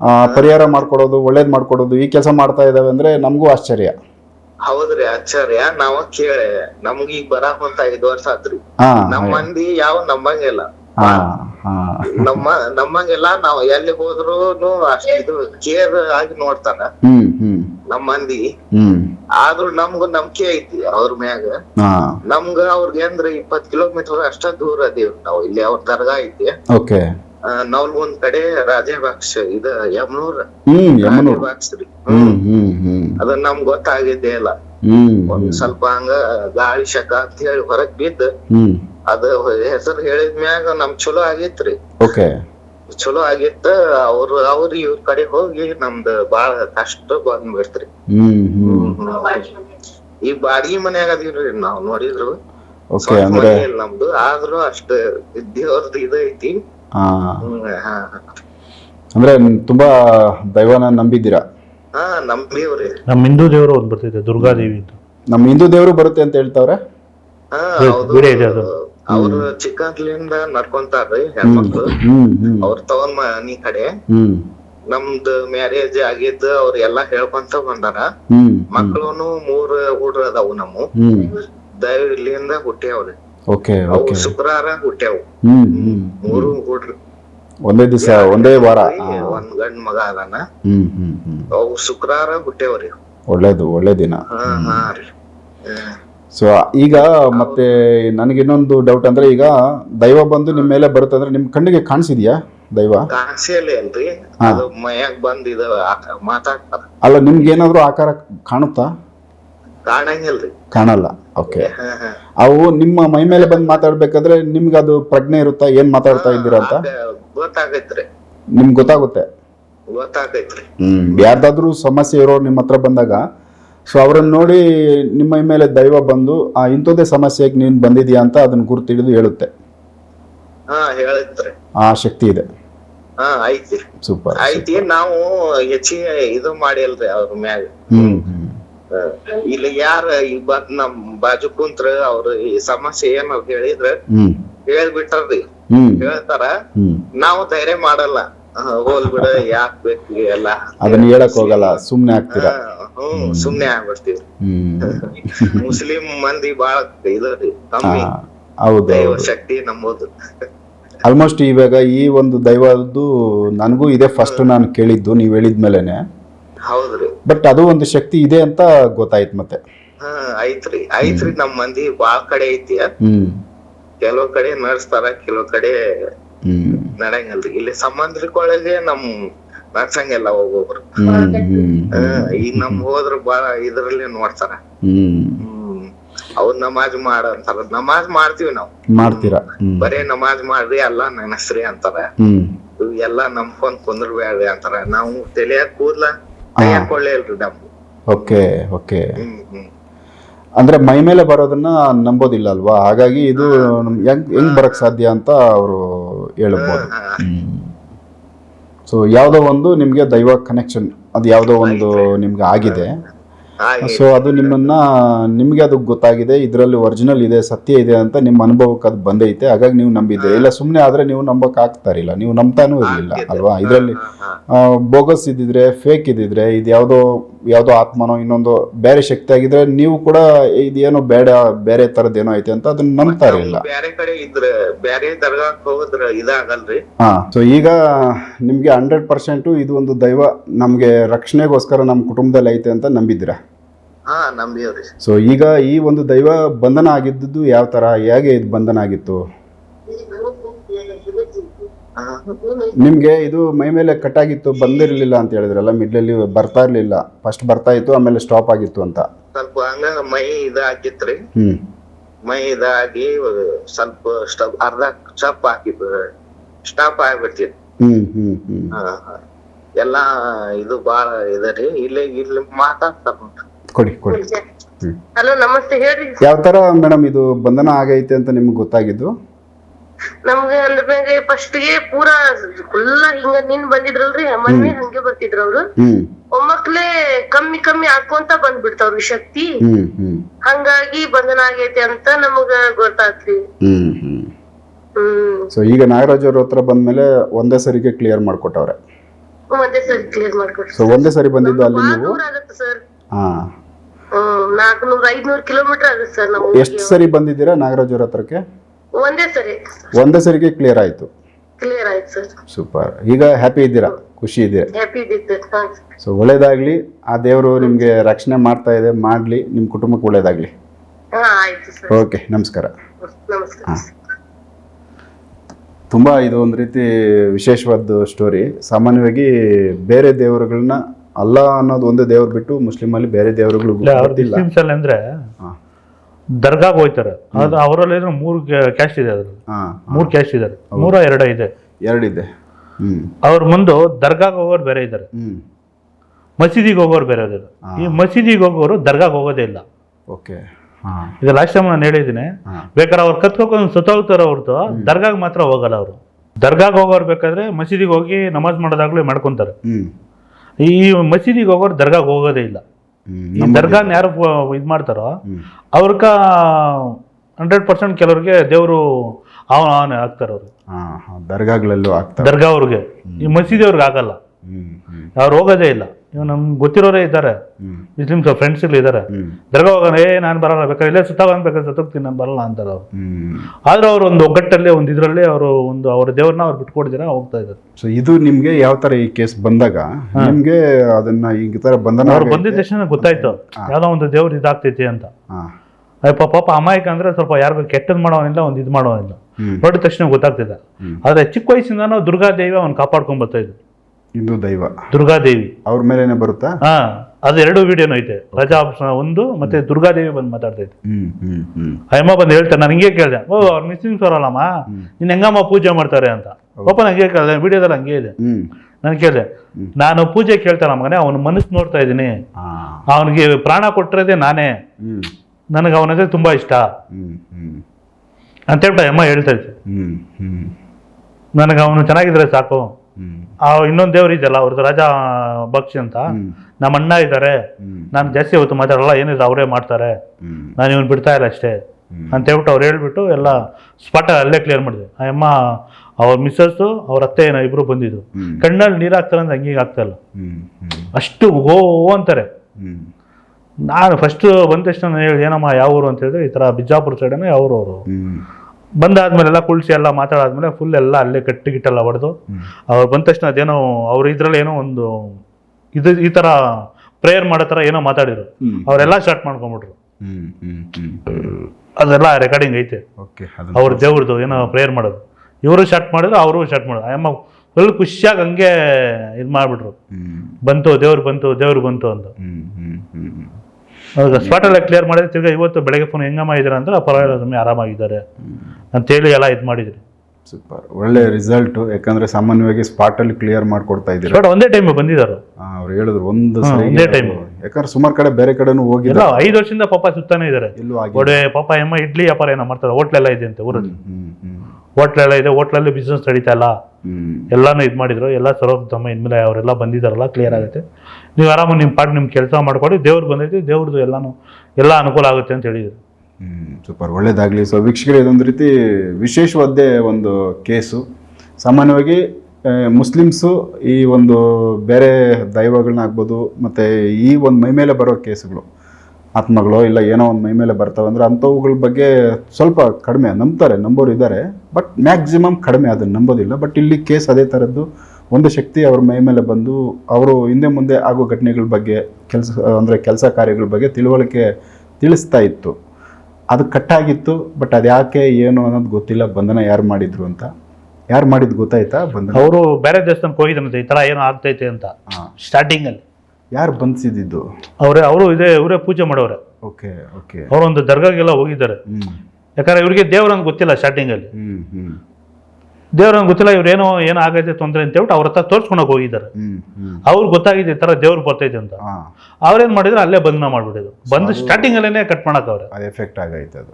ಆ, ಪರಿಹಾರ ಮಾಡ್ಕೊಡೋದು ಒಳ್ಳೇದ್ ಮಾಡ್ಕೊಡೋದು ಈ ಕೆಲಸ ಮಾಡ್ತಾ ಇದಾವೆ ಅಂದ್ರೆ ನಮಗೂ ಆಶ್ಚರ್ಯ. ಹೌದ್ರಿ ಆಚಾರ್ಯ ನಾವ್ ಕೇಳೆ ನಮ್ಗ ಈಗ ಬರಾಕ್ ಐದ್ ವರ್ಷ ಆತ್ರಿ. ಹಾ. ನಮ್ ಮಂದಿ ಯಾವ ನಂಬಂಗಿಲ್ಲ. ನಮ್ಮ ನಮ್ಮಂಗೆಲ್ಲ ನಾವ್ ಎಲ್ಲಿ ಹೋದ್ರು ಅಷ್ಟು ಇದು ಕೇರ್ ಆಗಿ ನೋಡ್ತಾನ ನಮ್ಮ ಮಂದಿ ಆದ್ರೂ ನಮ್ಗ ನಂಬಿಕೆ ಐತಿ ಅವ್ರ ಮ್ಯಾಗ. ನಮ್ಗ ಅವ್ರಿಗೆ ಅಂದ್ರ ಇಪ್ಪತ್ ಕಿಲೋಮೀಟರ್ ಅಷ್ಟ ದೂರ ಅದೇವ್ ನಾವ್. ಇಲ್ಲಿ ಅವ್ರ ದರ್ಗಾ ಐತಿ. ನಾವ್ ಒಂದ್ ಕಡೆ ರಾಜೇಬಾಕ್ಷ ಇದ ಯಮನೂರ್. ಹ್ಮ್ ಯಮನೂರು. ರಾಜಭಾಕ್ಷ ರೀ. ಹ್ಮ್. ಹ್ಮ್ ಹ್ಮ್ ಅದ ನಮ್ಗ್ ಗೊತ್ತಾಗಿದ್ದೇ ಇಲ್ಲ. ಒಂದ್ ಸ್ವಲ್ಪ ಹಂಗ ಗಾಳಿ ಶಕ ಅಂತ ಹೇಳಿ ಹೊರಗ್ ಬಿದ್ದ. ಅದ ಹೆಸರು ಹೇಳಿದ ಮ್ಯಾಗ ನಮ್ ಚಲೋ ಆಗೇತ್ರಿ. ಓಕೆ. ಚಲೋ ಆಗಿತ್ತ ಅವ್ರ ಅವ್ರ ಇವ್ರ ಕಡೆ ಹೋಗಿ ನಮ್ದ ಬಾಳ ಕಷ್ಟ ಬಂದ್ಬಿಡ್ತ್ರಿ. ಹ್ಮ್ ಹ್ಮ್. ಈ ಬಾಡಿಗೆ ಮನ್ಯಾಗ ಅದೀವ್ರಿ ನಾವ್ ನೋಡಿದ್ರು. ಓಕೆ ಅಂದ್ರೆ ಮನೆ ಇಲ್ಲ ನಮ್ದು ಆದ್ರೂ ಅಷ್ಟ ದೇವ್ರದ್ ಇದ ಐತಿ. ಹಾ. ಹ್ಮ್, ಹಾ ಅಂದ್ರೆ ತುಂಬಾ ದೈವನ ನಂಬಿದ್ದೀರಾ? ಹಾ ನಂಬಿವ್ರಿ. ನಮ್ ಹಿಂದೂ ದೇವರು ಒಂದ್ ಬರ್ತಿದೆ ದುರ್ಗಾದೇವಿ ನಮ್ ನಮ್ಮ ಹಿಂದೂ ದೇವರು ಬರುತ್ತೆ ಅಂತ ಹೇಳ್ತಾವ್ರೆ? ಹಾ ಹೌದು. ಬಿಡಿ ಇದೆ. ಅದು. ಅವ್ರು ಚಿಕ್ಕಂದ್ಲಿಂದ ನಡ್ಕೊಂತಾರ್ರಿ ಹೆಣ್ಮಕ್ಳು. ಅವ್ರ ತಗೊಂಡ್ ಮನಿ ಕಡೆ ನಮ್ದ್ ಮ್ಯಾರೇಜ್ ಆಗಿದ್ದ ಅವ್ರ ಎಲ್ಲಾ ಹೇಳ್ಕೊಂತ ಬಂದಾರ. ಮಕ್ಳು ಮಕ್ಳುನು ಮೂರ್ ಹುಡ್ರ ಅದಾವು ನಮ್ಮು. ದೈವ ಇಲ್ಲಿಂದ ಹುಟ್ಟ್ಯಾವ್ರಿ ಅವು ಶುಕ್ರವಾರ ಹುಟ್ಟ್ಯಾವು. ಮೂರು ಹುಡ್ರು. ಒಂದೇ ದಿವಸ ಒಂದೇ ವಾರ. ಒಂದ್ ಗಂಡ ಮಗ ಅದಾನ. ಅವ್ ಶುಕ್ರವಾರ ಹುಟ್ಟ್ಯಾವ್ರಿ. ಒಳ್ಳೇದು ಒಳ್ಳೆ ದಿನ. ಹಾ ಹಾ ರೀ. ಸೊ ಈಗ ಮತ್ತೆ ನನಗೆ ಇನ್ನೊಂದು ಡೌಟ್ ಅಂದ್ರೆ ಈಗ ದೈವ ಬಂದು ನಿಮ್ಮ ಮೇಲೆ ಬರುತ್ತೆ ಅಂದ್ರೆ ನಿಮ್ ಕಣ್ಣಿಗೆ ಕಾಣಿಸಿದ್ಯಾ ದೈವ? ಅಲ್ರಿ. ಅದು ಮೈಯಾಗ ಬಂದ್ ಇದು ಮಾತಾಡ್ತಾರ. ಅಲ್ಲ ನಿಮ್ಗೆ ಏನಾದ್ರು ಆಕಾರ ಕಾಣುತ್ತಾ? ಕಾಣಂಗಿಲ್ರಿ. ಕಾಣಲ್ಲ. ಓಕೆ ಅವು ನಿಮ್ಮ ಮೈ ಮೇಲೆ ಬಂದು ಮಾತಾಡ್ಬೇಕಾದ್ರೆ ನಿಮ್ಗೆ ಅದು ಪ್ರಜ್ಞೆ ಇರುತ್ತಾ? ಏನ್ ಮಾತಾಡ್ತಾ ಇದ್ದೀರಾ ಅಂತ? ಗೊತ್ತಾಗೈತ್ರಿ. ನಿಮ್ಗೆ ಗೊತ್ತಾಗುತ್ತೆ. ಗೊತ್ತಾಗೈತ್ರಿ. ಹ್ಮ್. ಯಾರ್ದಾದ್ರೂ ಸಮಸ್ಯೆ ಇರೋರು ನಿಮ್ಮ ಹತ್ರ ಬಂದಾಗ ಸೊ ಅವರನ್ನು ನೋಡಿ ನಿಮ್ಮ ಮೇಲೆ ದೈವ ಬಂದು ಆ ಇಂಥದ್ದೇ ಸಮಸ್ಯೆಗೆ ನೀನು ಬಂದಿದ್ಯಾ ಅಂತ ಅದನ್ನ ಗುರುತು ಹಿಡಿದು ಹೇಳುತ್ತೆ. ಹಾ ಆ ಶಕ್ತಿ ಇದೆ. ಹಾ ಐತಿ ಸೂಪರ್ ಐತಿ ನಾವು ಹೆಚ್ಚಿಗೆ ಇದು ಮಾಡಿಲ್ರಿ ಅವ್ರ ಮ್ಯಾಗ. ಹ್ಮ್ ಹ್ಮ್. ಇಲ್ಲಿ ಯಾರ ಈ ಬಂದ್ ನಮ್ ಬಾಜು ಕುಂತ್ರ ಅವ್ರ ಈ ಸಮಸ್ಯೆ ಏನ್ ಹೇಳಿದ್ರ ಹ್ಮ್. ಹೇಳ್ಬಿಟ್ಟಾರ್ರಿ. ಹ್ಮ್. ಹೇಳ್ತಾರ. ನಾವು ಧೈರ್ಯ ಮಾಡಲ್ಲ. ಹೋಲ್ ಬಿಡ ಯಾಕ್ ಬೇಕು ಎಲ್ಲ ಅದನ್ನ ಹೇಳಕ್ ಹೋಗಲ್ಲ ಸುಮ್ನೆ ಆಗ್ತೀರಾ ಹ್ಮ್ ಸುಮ್ನೆ ಆಗ್ಬಿಡ್ತೀವಿ. ಮುಸ್ಲಿಂ ಮಂದಿ ಬಾಳ ಇದು ಕಮ್ಮಿ. ಹೌದು ದೈವ ಶಕ್ತಿ ನಂಬೋದು. ಆಲ್ಮೋಸ್ಟ್ ಇವಾಗ ಈ ಒಂದು ದೈವದ್ದು ನನಗೂ ಇದೆ ಫಸ್ಟ್ ನಾನು ಕೇಳಿದ್ದು ನೀವು ಹೇಳಿದ್ಮೇಲೆನೆ. ಹೌದ್ರಿ ಬಟ್ ಅದು ಒಂದು ಶಕ್ತಿ ಇದೆ ಅಂತ ಗೊತ್ತಾಯ್ತು ಮತ್ತೆ. ಹಾ ಐತ್ರಿ ಐತ್ರಿ ನಮ್ ಮಂದಿ ಬಾಳ್ ಕಡೆ ಐತಿ. ಹ್ಮ್. ಕೆಲವ್ ಕಡೆ ನಡ್ಸ್ತಾರ ಕೆಲವ್ ಕಡೆ ನಡೆಯಂಗಲ್ರಿ. ಇಲ್ಲಿ ಸಂಬಂಧಿಕೊಳಗೆ ನಮ್ ನಡ್ಸಂಗಿಲ್ಲ ಒಬ್ಬೊಬ್ರು ಈಗ ನಮ್ ಹೋದ್ರ ಬಾಳ ಇದ್ರಲ್ಲಿ ನೋಡ್ತಾರ. ಅವ್ರ ನಮಾಜ್ ಮಾಡ ಅಂತಾರ. ನಮಾಜ್ ಮಾಡ್ತೀವಿ ನಾವ್. ಮಾಡ್ತೀರಾ. ಬರೇ ನಮಾಜ್ ಮಾಡ್ರಿ ಅಲ್ಲಾ ನೆನಸ್ರಿ ಅಂತಾರ. ಎಲ್ಲ ನಂಬ್ಕೊಂಡ್ ಕುಂದ್ರಬ್ಯಾಡ್ರಿ ಅಂತಾರ. ನಾವು ತಲೆಯಾಗ ಕೂದ್ಲ ಕೈ ಹಾಕೊಳ್ಳೇ ಇಲ್ರಿ ಓಕೆ ಓಕೆ. ಹ್ಮ್ ಹ್ಮ್. ಅಂದ್ರೆ ಮೈ ಮೇಲೆ ಬರೋದನ್ನ ನಂಬೋದಿಲ್ಲ ಅಲ್ವಾ? ಹಾಗಾಗಿ ಇದು ಹೆಂಗ್ ಬರಕ್ ಸಾಧ್ಯ ಅಂತ ಅವರು ಹೇಳ್ಬೋದು ಹಾ, ಸೊ ಯಾವುದೋ ಒಂದು ನಿಮಗೆ ದೈವ ಕನೆಕ್ಷನ್ ಅದು ಯಾವುದೋ ಒಂದು ನಿಮ್ಗೆ ಆಗಿದೆ. ಸೊ ಅದು ನಿಮ್ಮನ್ನ ನಿಮ್ಗೆ ಅದು ಗೊತ್ತಾಗಿದೆ ಇದರಲ್ಲಿ ಒರಿಜಿನಲ್ ಇದೆ ಸತ್ಯ ಇದೆ ಅಂತ ನಿಮ್ಮ ಅನುಭವಕ್ಕೆ ಅದು ಬಂದೈತೆ. ಹಾಗಾಗಿ ನೀವು ನಂಬಿದ್ದೀರಿ ಇಲ್ಲ ಸುಮ್ಮನೆ ಆದ್ರೆ ನೀವು ನಂಬಕ್ ಆಗ್ತಾರಿಲ್ಲ ನೀವು ನಂಬ್ತಾನೂ ಇರಲಿಲ್ಲ ಅಲ್ವಾ? ಇದರಲ್ಲಿ ಬೋಗಸ್ ಇದ್ದಿದ್ರೆ ಫೇಕ್ ಇದ್ದಿದ್ರೆ ಇದು ಯಾವುದೋ ಯಾವುದೋ ಆತ್ಮನೋ ಇನ್ನೊಂದು ಬೇರೆ ಶಕ್ತಿ ಆಗಿದ್ರೆ ನೀವು ಕೂಡ ಇದೇನೋ ಬೇಡ ಬೇರೆ ತರದ ಏನೋ ಐತೆ ಅಂತ ಅದನ್ನ ನಂಬ್ತಾ ಇರಲಿಲ್ಲ. ಬ್ಯಾರೆ ಕಡೆ ಇದ್ರೆ ಬೇರೆ ದರ್ಗಾಕ್ ಹೋದ್ರ ಇದಾಗಲ್ರಿ? ಹಾ ಸೊ ಈಗ ನಿಮ್ಗೆ ಹಂಡ್ರೆಡ್ ಪರ್ಸೆಂಟ್ ಇದು ಒಂದು ದೈವ ನಮ್ಗೆ ರಕ್ಷಣೆಗೋಸ್ಕರ ನಮ್ಮ ಕುಟುಂಬದಲ್ಲಿ ಐತೆ ಅಂತ ನಂಬಿದ್ದೀರಾ? ಸೊ ಈಗ ಈ ಒಂದು ದೈವ ಬಂಧನ ಆಗಿದ್ದು ಯಾವ ತರ? ಹೇಗೆ ಇದು ಬಂಧನ ಆಗಿತ್ತು. ನಿಮ್ಗೆ ಇದು ಮೈ ಮೇಲೆ ಕಟ್ಟಾಗಿತ್ತು ಬಂದಿರಲಿಲ್ಲ ಅಂತ ಹೇಳಿದ್ರಲ್ಲ ಮಿಡ್ಲಲ್ಲಿ ಬರ್ತಾ ಇರ್ಲಿಲ್ಲ. ಫಸ್ಟ್ ಬರ್ತಾ ಇತ್ತು ಆಮೇಲೆ ಸ್ಟಾಪ್ ಆಗಿತ್ತು ಅಂತ. ಸ್ವಲ್ಪ ಹಂಗ ಮೈ ಇದಾಗಿತ್ರಿ. ಹ್ಮ್. ಮೈ ಇದಾಗಿ ಸ್ವಲ್ಪ ಸ್ಟಪ್ ಅರ್ಧ ಸ್ಟಾಪ್ ಹಾಕಿತ್ತು. ಸ್ಟಾಪ್ ಆಗ್ಬಿಡ್ತಿತ್ತು. ಹ್ಮ್ ಹ್ಮ್. ಎಲ್ಲಾ ಇದು ಬಾಳ ಇದರಿ ಇಲ್ಲಿ ಇಲ್ಲಿ ಮಾತಾಡ್ತಾರ. ಕೊಡಿ ಕೊಡಿ. ಹಲೋ ನಮಸ್ತೆ ಹೇಳಿ ಯಾವ ತರ ಮೇಡಮ್ ಇದು ಬಂಧನ ಆಗೈತೆ ಅಂತ ನಿಮ್ಗೆ ಗೊತ್ತಾಗಿದ್ದು? ನಮ್ಗೆ ಅಂದ್ರ ಫಸ್ಟ್ಗೆ ಪೂರಾ ಫುಲ್ಲ ಹಿಂಗ ನಿನ್ ಬಂದಿದ್ರಲ್ರಿ ಮೊನ್ನೆ ಹಂಗೆ ಬರ್ತಿದ್ರ ಅವ್ರು. ಒಮ್ಮಕ್ಲೆ ಕಮ್ಮಿ ಕಮ್ಮಿ ಹಾಕೊಂತ ಬಂದ್ಬಿಡ್ತಾವ್ರಿ ಶಕ್ತಿ. ಹಂಗಾಗಿ ಬಂಧನ ಆಗೈತೆ ಅಂತ ನಮಗ ಗೊತ್ತಾಗ್ತಿ ಹ್ಮ್ ಸೊ ಈಗ ನಾಗರಾಜ್ ಅವ್ರ ಹತ್ರ ಬಂದ್ಮೇಲೆ ಒಂದೇ ಸರಿಗೆ ಕ್ಲಿಯರ್ ಮಾಡ್ಕೊಟ್ಟವ್ರೆ. ಒಂದೇ ಸರಿ ಕ್ಲಿಯರ್ ಮಾಡ್ಕೊಟ್ಟು ಸೊ ಒಂದೇ ಸರಿ ಬಂದಿದ್ದು ಅಲ್ಲಿ ನೀವು? ದೂರ ಆಗತ್ತೆ ಸರ್ ಹಾ. ಹ್ಮ್ ನಾಲ್ಕನೂರ ಐದ್ನೂರ್ ಕಿಲೋಮೀಟರ್ ಆಗುತ್ತೆ ಸರ್ ನಾವು ಎಷ್ಟು ಸರಿ ಬಂದಿದ್ದೀರಾ ನಾಗರಾಜ್ ಹತ್ರಕ್ಕೆ? ಒಂದೇ ಸರಿ. ಒಂದೇ ಸರಿಗೆ ಕ್ಲಿಯರ್ ಆಯ್ತು. ಕ್ಲಿಯರ್ ಆಯ್ತು ಸರ್. ಸೂಪರ್. ಈಗ ಹ್ಯಾಪಿ ಇದ್ದೀರಾ? ಖುಷಿ ಇದೆ. ಹ್ಯಾಪಿ ಇದ್ದಿತ್ತು ಹಾ. ಸೊ ಒಳ್ಳೇದಾಗ್ಲಿ. ಆ ದೇವರು ನಿಮ್ಗೆ ರಕ್ಷಣೆ ಮಾಡ್ತಾ ಇದೆ ಮಾಡ್ಲಿ. ನಿಮ್ ಕುಟುಂಬಕ್ಕೆ ಒಳ್ಳೇದಾಗ್ಲಿ. ಹಾ ಆಯ್ತು ಸರ್. ಓಕೆ ನಮಸ್ಕಾರ. ನಮಸ್ಕಾರ ತುಂಬಾ ಇದು ಒಂದು ರೀತಿ ವಿಶೇಷವಾದ ಸ್ಟೋರಿ ಸಾಮಾನ್ಯವಾಗಿ ಬೇರೆ ದೇವರುಗಳನ್ನ ಅಲ್ಲ ಅನ್ನೋದು ಒಂದೇ ದೇವ್ರು ಬಿಟ್ಟು ಮುಸ್ಲಿಂ ಅಲ್ಲಿ ಬೇರೆ ದೇವರುಗಳು ಮುಸ್ಲಿಮ್ಸ್ ಅಲ್ಲಿ ಅಂದ್ರೆ. ದರ್ಗಾಗ್ ಹೋಯ್ತಾರೆ. ಅದು ಅವರಲ್ಲಿ ಮೂರು ಕ್ಯಾಸ್ಟ್ ಇದೆ ಅದ್ರಲ್ಲಿ. ಮೂರು ಕ್ಯಾಸ್ಟ್ ಇದಾರೆ. ಮೂರ ಎರಡ ಇದೆ. ಎರಡಿದೆ. ಅವ್ರ ಮುಂದೆ ದರ್ಗಾಗ್ ಹೋಗೋರು ಬೇರೆ ಇದ್ದಾರೆ ಮಸೀದಿಗೆ ಹೋಗೋರು ಬೇರೆ ಇದ್ದಾರೆ ಈ ಮಸೀದಿಗೆ ಹೋಗೋರು ದರ್ಗಾಗ ಹೋಗೋದೇ ಇಲ್ಲ. ಓಕೆ. ಇದು ಲಾಸ್ಟ್ ಟೈಮ್ ನಾನು ಹೇಳಿದ್ದೀನಿ. ಬೇಕಾದ್ರೆ ಅವ್ರು ಕತ್ಕೊಂಡು ಸುತ್ತೋಗ್ತಾರೆ ಹೊರತು ದರ್ಗಾಗ್ ಮಾತ್ರ ಹೋಗಲ್ಲ ಅವರು. ದರ್ಗಾಗ ಹೋಗೋರು ಬೇಕಾದ್ರೆ ಮಸೀದಿಗೆ ಹೋಗಿ ನಮಾಜ್ ಮಾಡೋದಾಗ್ಲೂ ಮಾಡ್ಕೊಂತಾರೆ. ಈ ಮಸೀದಿಗೆ ಹೋಗೋರು ದರ್ಗಾಗ ಹೋಗೋದೇ ಇಲ್ಲ. ಈ ದರ್ಗಾನ್ ಯಾರು ಇದು ಮಾಡ್ತಾರೋ ಅವ್ರಕ ಹಂಡ್ರೆಡ್ ಪರ್ಸೆಂಟ್ ಕೆಲವ್ರಿಗೆ ದೇವರು ಅವನ ಅವನೇ ಆಗ್ತಾರೆ ಅವರು. ಹಾ ಹಾ, ದರ್ಗಾಗಳಲ್ಲೂ ಆಗ್ತಾರೆ ದರ್ಗಾ ಅವ್ರಿಗೆ. ಈ ಮಸೀದಿ ಅವ್ರಿಗೆ ಆಗಲ್ಲ. ಅವ್ರು ಹೋಗೋದೇ ಇಲ್ಲ. ಇವ್ ನಮ್ಗೆ ಗೊತ್ತಿರೋರೇ ಇದ್ದಾರೆ. ಮುಸ್ಲಿಮ್ಸ್ ಫ್ರೆಂಡ್ಸ್ ಇದ್ದಾರೆ. ದರ್ಗಾ ಹೋಗೋಣ ಏ ನಾನು ಬರಲ್ಲ ಬೇಕಾದ್ರೆ ಇಲ್ಲೇ ಸುತ್ತ ಬೇಕಾದ್ರೆ ಸುತ್ತೋಗ್ತೀನಿ ನಾನು ಬರಲ್ಲ ಅಂತಾರೆ ಅವ್ರು. ಆದ್ರೆ ಅವ್ರು ಒಂದು ಒಗ್ಗಟ್ಟಲ್ಲಿ ಒಂದು ಇದರಲ್ಲಿ ಅವರು ಒಂದು ಅವ್ರ ದೇವ್ರನ್ನ ಅವ್ರು ಬಿಟ್ಕೊಡಿದ್ರೆ ಹೋಗ್ತಾ ಇದ್ದಾರೆ. ಸೊ ಇದು ನಿಮ್ಗೆ ಯಾವ ತರ ಈ ಕೇಸ್ ಬಂದಾಗ ನಿಮಗೆ ಅದನ್ನ ಈ ತರ ಬಂಧನ ಅವ್ರು ಬಂದಿದ್ದ ಬಂದಿದ ತಕ್ಷಣ ಗೊತ್ತಾಯ್ತು. ಯಾವ್ದೋ ಒಂದು ದೇವ್ರು ಇದಾಗ್ತೈತಿ ಅಂತ. ಅಯ್ಯಪ್ಪ ಪಾಪ ಅಮಾಯಕ ಅಂದ್ರೆ ಸ್ವಲ್ಪ ಯಾರಿಗೂ ಕೆಟ್ಟದ್ ಮಾಡೋನಿಲ್ಲ ಒಂದು ಇದು ಮಾಡೋನಿಲ್ಲ. ನೋಡಿದ ತಕ್ಷಣ ಗೊತ್ತಾಗ್ತಿದೆ. ಆದ್ರೆ ಚಿಕ್ಕ ವಯಸ್ಸಿಂದ ನಾವು ದುರ್ಗಾದೇವಿ ಅವ್ನು ಕಾಪಾಡ್ಕೊಂಡ್ ಬರ್ತಾ ಇದ್ವಿ. ಇದು ದೈವ. ದುರ್ಗಾದೇವಿ. ಅವ್ರ ಮೇಲೇನೆ ಬರುತ್ತಾ? ಹಾ ಅದು ಎರಡು ವಿಡಿಯೋನು ಐತೆ. ರಜಾ ಆಪ್ಷನ್ ಒಂದು ಮತ್ತೆ ದುರ್ಗಾದೇವಿ ಬಂದು ಮಾತಾಡ್ತೈತೆ ಹ್ಮ್ ಹ್ಮ್ ಹ್ಮ್. ಅಯ್ಯಮ್ಮ ಬಂದು ಹೇಳ್ತಾರೆ ನಾನು ಹಿಂಗೆ ಕೇಳಿದೆ. ಓ ಅವ್ರು ಮಿಸ್ಸಿಂಗ್ ಅವರಲ್ಲಮ್ಮ ನಿನ್ನ ಹೆಂಗಮ್ಮ ಪೂಜೆ ಮಾಡ್ತಾರೆ ಅಂತ. ಪಾಪ ನಂಗೆ ಕೇಳಿದೆ ವಿಡಿಯೋದಲ್ಲಿ ಹಂಗೆ ಇದೆ. ನಾನು ಕೇಳಿದೆ ನಾನು ಪೂಜೆ ಕೇಳ್ತಾನ ಮಗನೇ ಅವನ ಮನಸ್ಸು ನೋಡ್ತಾ ಇದ್ದೀನಿ. ಅವನಿಗೆ ಪ್ರಾಣ ಕೊಟ್ಟಿರೋದೇ ನಾನೇ. ನನಗೆ ಅವನಂದ್ರೆ ತುಂಬಾ ಇಷ್ಟ. ಅಂತ ಹೇಳ್ಬಿಟ್ಟು ಅಮ್ಮ ಹೇಳ್ತಾ ಇದ್ದೆ. ನನಗೆ ಅವನು ಚೆನ್ನಾಗಿದ್ರೆ ಸಾಕು. ಆ ಇನ್ನೊಂದು ದೇವ್ರು ಇದೆಯಲ್ಲ ಅವ್ರದ್ದು ರಾಜ ಭಕ್ಷಿ ಅಂತ. ನಮ್ಮ ಅಣ್ಣ ಇದ್ದಾರೆ ನಾನು ಜಾಸ್ತಿ ಹೊತ್ತು ಮಾತಾಡಲ್ಲ ಏನಿಲ್ಲ ಅವರೇ ಮಾಡ್ತಾರೆ. ನಾನು ಇವನು ಬಿಡ್ತಾ ಇಲ್ಲ ಅಷ್ಟೇ. ಅಂತ ಹೇಳ್ಬಿಟ್ಟು ಅವ್ರು ಹೇಳ್ಬಿಟ್ಟು ಎಲ್ಲ ಸ್ಪಾಟ ಅಲ್ಲೇ ಕ್ಲಿಯರ್ ಮಾಡಿದೆ. ಆ ಅಮ್ಮ ಅವ್ರ ಮಿಸ್ಸಸ್ಸು ಅವ್ರ ಅತ್ತೆ ಏನೋ ಇಬ್ರು ಬಂದಿದ್ರು. ಕಣ್ಣಲ್ಲಿ ನೀರು ಹಾಕ್ತಾರೆ ಅಂದ್ರೆ ಹಂಗೀಗ ಆಗ್ತಾ ಇಲ್ಲ. ಅಷ್ಟು ಓ ಓ ಅಂತಾರೆ ನಾನು ಫಸ್ಟ್ ಬಂದ ತಕ್ಷಣ ನಾನು ಹೇಳಿ ಏನಮ್ಮ ಯಾವ ಊರು ಅಂತ ಹೇಳಿದ್ರೆ ಈ ಥರ ಬಿಜಾಪುರ ಸೈಡ್ ಯಾವ ಊರು ಅವರು? ಹ್ಮ್ ಬಂದಾದ್ಮೇಲೆ ಎಲ್ಲ ಕುಳ್ಸಿ ಎಲ್ಲ ಮಾತಾಡಾದ್ಮೇಲೆ ಫುಲ್ ಎಲ್ಲ ಅಲ್ಲೇ ಕಟ್ಟಿ ಗಿಟ್ಟೆಲ್ಲ ಹೊಡೆದು ಅವ್ರು ಬಂದ ತಕ್ಷಣ ಅದೇನೋ ಅವ್ರ ಇದ್ರಲ್ಲಿ ಏನೋ ಒಂದು ಇದು ಈ ಥರ ಪ್ರೇಯರ್ ಮಾಡೋ ಥರ ಏನೋ ಮಾತಾಡಿದ್ರು. ಅವರೆಲ್ಲ ಸ್ಟಾರ್ಟ್ ಮಾಡ್ಕೊಂಬಿಟ್ರು ಅದೆಲ್ಲ ರೆಕಾರ್ಡಿಂಗ್ ಐತೆ. ಅವ್ರ ದೇವ್ರದ್ದು ಏನೋ ಪ್ರೇಯರ್ ಮಾಡೋದು. ಇವರು ಸ್ಟಾರ್ಟ್ ಮಾಡಿದ್ರು ಅವರು ಸ್ಟಾರ್ಟ್ ಮಾಡೋದು ಅಮ್ಮ ಫುಲ್ ಖುಷಿಯಾಗಿ ಹಂಗೆ ಇದು ಮಾಡಿಬಿಟ್ರು. ಬಂತು ದೇವ್ರು ಬಂತು ದೇವ್ರು ಬಂತು ಅಂತ. ಸ್ಪಾಟೆಲ್ಲ ಕ್ಲಿಯರ್ ಮಾಡಿದ್ರೆ ತಿರ್ಗಾ ಇವತ್ತು ಬೆಳಗ್ಗೆ ಫೋನ್ ಹೆಂಗಮ್ಮ ಇದ್ದಾರೆ ಅಂದ್ರೆ ಪರವಾಗಿಲ್ಲ ಆರಾಮಾಗಿದ್ದಾರೆ. ಅಂತೇಳಿ ಎಲ್ಲ ಇದು ಮಾಡಿದ್ರಿ. ಸೂಪರ್ ಒಳ್ಳೆ ರಿಸಲ್ಟ್ ಯಾಕಂದ್ರೆ ಸಾಮಾನ್ಯವಾಗಿ ಸ್ಪಾಟ್ ಅಲ್ಲಿ ಕ್ಲಿಯರ್ ಮಾಡ್ಕೊಡ್ತಾ ಇದ್ರು ಬಟ್ ಒಂದೇ ಟೈಮ್ ಬಂದಿದ್ದಾರೆ ಅವ್ರು. ಹೇಳಿದ್ರು ಒಂದು ಹಾ, ಒಂದೇ ಟೈಮ್ ಯಾಕಂದ್ರೆ ಸುಮಾರು ಕಡೆ ಬೇರೆ ಕಡೆನೂ ಹೋಗಿ ಎಲ್ಲ ಐದು ವರ್ಷದಿಂದ ಪಾಪ ಸುತ್ತಾನೆ ಇದ್ದಾರೆ ಎಲ್ಲೂ ಆಗಿಲ್ಲ. ಒಡೆ ಪಾಪ ಎಮ್ಮ ಇಡ್ಲಿ ವ್ಯಾಪಾರ ಏನೋ ಮಾಡ್ತಾರೆ ಹೋಟ್ಲೆಲ್ಲ ಇದೆ ಅಂತ ಊರಲ್ಲಿ. ಹ್ಮ್ ಹ್ಮ್ ಹೋಟ್ಲೆಲ್ಲ ಇದೆ ಹೋಟ್ಲಲ್ಲಿ ಬಿಸ್ನೆಸ್ ನಡೀತಾ ಇಲ್ಲ. ಹ್ಮ್. ಎಲ್ಲಾನು ಇದು ಮಾಡಿದ್ರು ಎಲ್ಲ ತಮ್ಮ ಇನ್ಮೇಲೆ ಅವರೆಲ್ಲ ಬಂದಿದ್ದಾರಲ್ಲ ಕ್ಲಿಯರ್ ಆಗುತ್ತೆ. ನೀವು ಆರಾಮಾಗಿ ನಿಮ್ಮ ಪಾಟ್ ನಿಮ್ಮ ಕೆಲಸ ಮಾಡ್ಕೊಡಿ ದೇವ್ರು ಬಂದೈತಿ ದೇವ್ರದ್ದು ಎಲ್ಲಾನು ಎಲ್ಲ ಅನುಕೂಲ ಆಗುತ್ತೆ ಅಂತ ಹೇಳಿದ್ರು. ಸೂಪರ್. ಒಳ್ಳೇದಾಗಲಿ. ಸೊ ವೀಕ್ಷಕರು, ಇದೊಂದು ರೀತಿ ವಿಶೇಷವಾದ್ದೇ ಒಂದು ಕೇಸು. ಸಾಮಾನ್ಯವಾಗಿ ಮುಸ್ಲಿಮ್ಸು ಈ ಒಂದು ಬೇರೆ ದೈವಗಳನ್ನ ಆಗ್ಬೋದು, ಮತ್ತು ಈ ಒಂದು ಮೈ ಮೇಲೆ ಬರೋ ಕೇಸುಗಳು, ಆತ್ಮಗಳು ಇಲ್ಲ ಏನೋ ಒಂದು ಮೈ ಮೇಲೆ ಬರ್ತಾವೆ ಅಂದರೆ ಅಂಥವುಗಳ ಬಗ್ಗೆ ಸ್ವಲ್ಪ ಕಡಿಮೆ. ನಂಬ್ತಾರೆ, ನಂಬೋರು ಇದ್ದಾರೆ, ಬಟ್ ಮ್ಯಾಕ್ಸಿಮಮ್ ಕಡಿಮೆ ಅದನ್ನು ನಂಬೋದಿಲ್ಲ. ಬಟ್ ಇಲ್ಲಿ ಕೇಸ್ ಅದೇ ಥರದ್ದು ಒಂದು ಶಕ್ತಿ ಅವ್ರ ಮೈ ಮೇಲೆ ಬಂದು, ಅವರು ಹಿಂದೆ ಮುಂದೆ ಆಗೋ ಘಟನೆಗಳ ಬಗ್ಗೆ, ಕೆಲಸ, ಅಂದರೆ ಕೆಲಸ ಕಾರ್ಯಗಳ ಬಗ್ಗೆ ತಿಳುವಳಿಕೆ ತಿಳಿಸ್ತಾ ಇತ್ತು. ಅದು ಕಟ್ಟಾಗಿತ್ತು ಬಟ್ ಅದು ಯಾಕೆ ಏನು ಅನ್ನೋದು ಗೊತ್ತಿಲ್ಲ. ಬಂಧನ ಯಾರು ಮಾಡಿದ್ರು ಅಂತ. ಯಾರು ಮಾಡಿದ್ದು ಗೊತ್ತಾಯ್ತಾ? ಬಂಧನ. ಅವರು ಬೇರೆ ದೇವಸ್ಥಾನಕ್ಕೆ ಹೋಗಿದ್ರಂತೆ ಈ ಥರ ಏನೋ ಆಗ್ತೈತೆ ಅಂತ. ಸ್ಟಾರ್ಟಿಂಗಲ್ಲಿ ಯಾರು ಬಂಧಿಸಿದ್ದು? ಅವರೇ ಅವರು ಇದೇ ಇವರೇ ಪೂಜೆ ಮಾಡೋರೆ ಓಕೆ ಓಕೆ. ಅವರೊಂದು ದರ್ಗಾಗೆಲ್ಲ ಹೋಗಿದ್ದಾರೆ. ಯಾಕಂದ್ರೆ ಇವ್ರಿಗೆ ದೇವ್ರಂತ ಗೊತ್ತಿಲ್ಲ ಸ್ಟಾರ್ಟಿಂಗಲ್ಲಿ ದೇವ್ರಂತ ಗೊತ್ತಿಲ್ಲ ಇವ್ರೇನೋ ಏನೋ ಆಗೈತೆ ತೊಂದರೆ ಅಂತ ಹೇಳ್ಬಿಟ್ಟು ಅವ್ರ ಹತ್ರ ತೋರ್ಸ್ಕೊಳಕ್ ಹೋಗಿದ್ದಾರೆ. ಅವ್ರಿಗೆ ಗೊತ್ತಾಗಿದೆ ಈ ತರ ದೇವ್ರು ಬರ್ತೈತೆ ಅಂತ. ಅವ್ರೇನ್ ಮಾಡಿದ್ರು ಅಲ್ಲೇ ಬಂಧನ ಮಾಡ್ಬಿಟ್ಟಿದ್ರು. ಬಂದು ಸ್ಟಾರ್ಟಿಂಗ್ ಅಲ್ಲೇನೆ ಕಟ್ ಮಾಡಕ್ ಅವ್ರೆ. ಅದು ಎಫೆಕ್ಟ್ ಆಗೈತೆ ಅದು.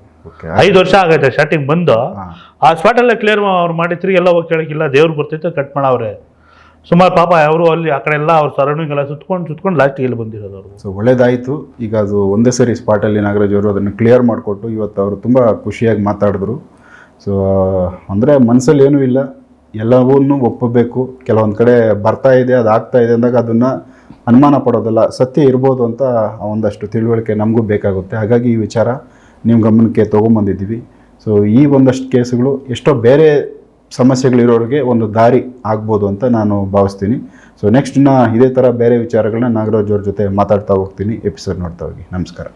ಐದು ವರ್ಷ ಆಗೈತೆ ಸ್ಟಾರ್ಟಿಂಗ್ ಬಂದು. ಆ ಸ್ಪಾಟ್ ಅಲ್ಲೇ ಕ್ಲಿಯರ್ ಅವ್ರು ಮಾಡಿದ್ರಿ ಎಲ್ಲ ಹೋಗಿ ಕೇಳಕ್ಕಿಲ್ಲ ದೇವ್ರು ಬರ್ತೈತೆ ಕಟ್ ಮಾಡವ್ರೆ ಸುಮಾರು ಪಾಪ ಅವರು ಅಲ್ಲಿ ಆ ಕಡೆ ಎಲ್ಲ ಅವ್ರ ಸರೌಂಡಿಂಗ್ ಎಲ್ಲ ಸುತ್ಕೊಂಡು ಸುತ್ಕೊಂಡು ಲಾಸ್ಟಿಗೆ ಇಲ್ಲಿ ಬಂದಿರೋದು ಅವರು. ಸೊ ಒಳ್ಳೇದಾಯಿತು. ಈಗ ಅದು ಒಂದೇ ಸರಿ ಸ್ಪಾಟಲ್ಲಿ ನಾಗರಾಜ್ ಅವರು ಅದನ್ನು ಕ್ಲಿಯರ್ ಮಾಡಿಕೊಟ್ಟು ಇವತ್ತು ಅವರು ತುಂಬ ಖುಷಿಯಾಗಿ ಮಾತಾಡಿದ್ರು. ಸೊ ಅಂದರೆ ಮನಸ್ಸಲ್ಲಿ ಏನೂ ಇಲ್ಲ. ಎಲ್ಲವನ್ನೂ ಒಪ್ಪಬೇಕು. ಕೆಲವೊಂದು ಕಡೆ ಬರ್ತಾ ಇದೆ, ಅದು ಆಗ್ತಾ ಇದೆ ಅಂದಾಗ ಅದನ್ನು ಅನುಮಾನ ಪಡೋದಲ್ಲ. ಸತ್ಯ ಇರ್ಬೋದು ಅಂತ ಒಂದಷ್ಟು ತಿಳುವಳಿಕೆ ನಮಗೂ ಬೇಕಾಗುತ್ತೆ. ಹಾಗಾಗಿ ಈ ವಿಚಾರ ನಿಮ್ಮ ಗಮನಕ್ಕೆ ತೊಗೊಂಬಂದಿದ್ದೀವಿ. ಸೊ ಈ ಒಂದಷ್ಟು ಕೇಸುಗಳು ಎಷ್ಟೋ ಬೇರೆ ಸಮಸ್ಯೆಗಳಿರೋರಿಗೆ ಒಂದು ದಾರಿ ಆಗ್ಬೋದು ಅಂತ ನಾನು ಭಾವಿಸ್ತೀನಿ. ಸೊ ನೆಕ್ಸ್ಟ್ ನಾ ಇದೇ ಥರ ಬೇರೆ ವಿಚಾರಗಳನ್ನ ನಾಗರಾಜ್ ಅವ್ರ ಜೊತೆ ಮಾತಾಡ್ತಾ ಹೋಗ್ತೀನಿ. ಎಪಿಸೋಡ್ ನೋಡ್ತಾ ಹೋಗಿ. ನಮಸ್ಕಾರ.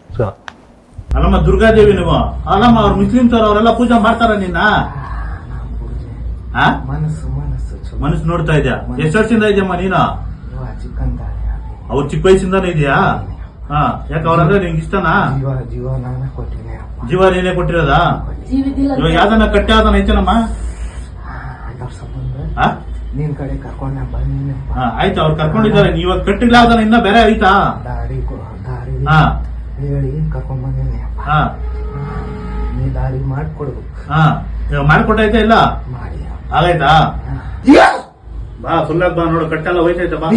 ಅಲ್ಲಮ್ಮ ದುರ್ಗಾದೇವಿ ನೀವು ಅಲ್ಲಮ್ಮ ಅವ್ರು ಮುಸ್ಲಿಂ ಸರ್ ಅವರೆಲ್ಲ ಪೂಜೆ ಮಾಡ್ತಾರ ನಿನ್ನ? ಮನಸ್ಸು ಮನಸ್ಸು ನೋಡ್ತಾ ಇದ್ಯಾ? ಎಷ್ಟು ವರ್ಷದಿಂದ ಇದೆಯಮ್ಮ ನೀನು? ಅವ್ರು ಅವ್ರ ಚಿಕ್ಕ ವಯಸ್ಸಿಂದಾನೇ ಇದೆಯಾ? ಹಾ ಯಾಕೆ ಅವ್ರಂದ್ರೆ ನಿಂಗೆ ಇಷ್ಟನಾ? ಜೀವ ಜೀವ ನಾನು ಕೊಟ್ಟಿನಿ ಜೀವ ನೀನೇ ಕೊಟ್ಟಿರೋದ? ಇವಾಗ ಯಾವ್ದನ್ನ ಕಟ್ಟೆ ಯಾವ್ದನ್ನ ಐತನಮ್ಮ? ಸಂಬಂಧ? ಹಾ ನಿನ್ ಕಡೆ ಕರ್ಕೊಂಡ ಬನ್ನಿ ಹಾ, ಆಯ್ತು ಅವ್ರು ಕರ್ಕೊಂಡಿದ್ದಾರೆ. ಇವಾಗ ಕಟ್ಟಿಲ್ಲ ಅದನ್ನ ಇನ್ನ ಬೇರೆ ಐತಾ? ದಾರಿ ದಾರಿ ಹಾ ಹೇಳಿ ಕರ್ಕೊಂಡ್ ಬಂದಿನಿ ಅಪ್ಪ ಹಾ. ನೀ ದಾರಿ ಮಾಡ್ಕೊಡ್ಬೇಕು ಹಾ. ಇವಾಗ ಮಾಡ್ಕೊಟ್ಟೈತೆ ಇಲ್ಲ? ಮಾಡಿ ಆಗೈತಾ ಬಾ ಫುಲ್ ಬಾ ನೋಡು ಕಟ್ಟೆಲ್ಲ ಹೋಯ್ತೈತೆ ಬಾ.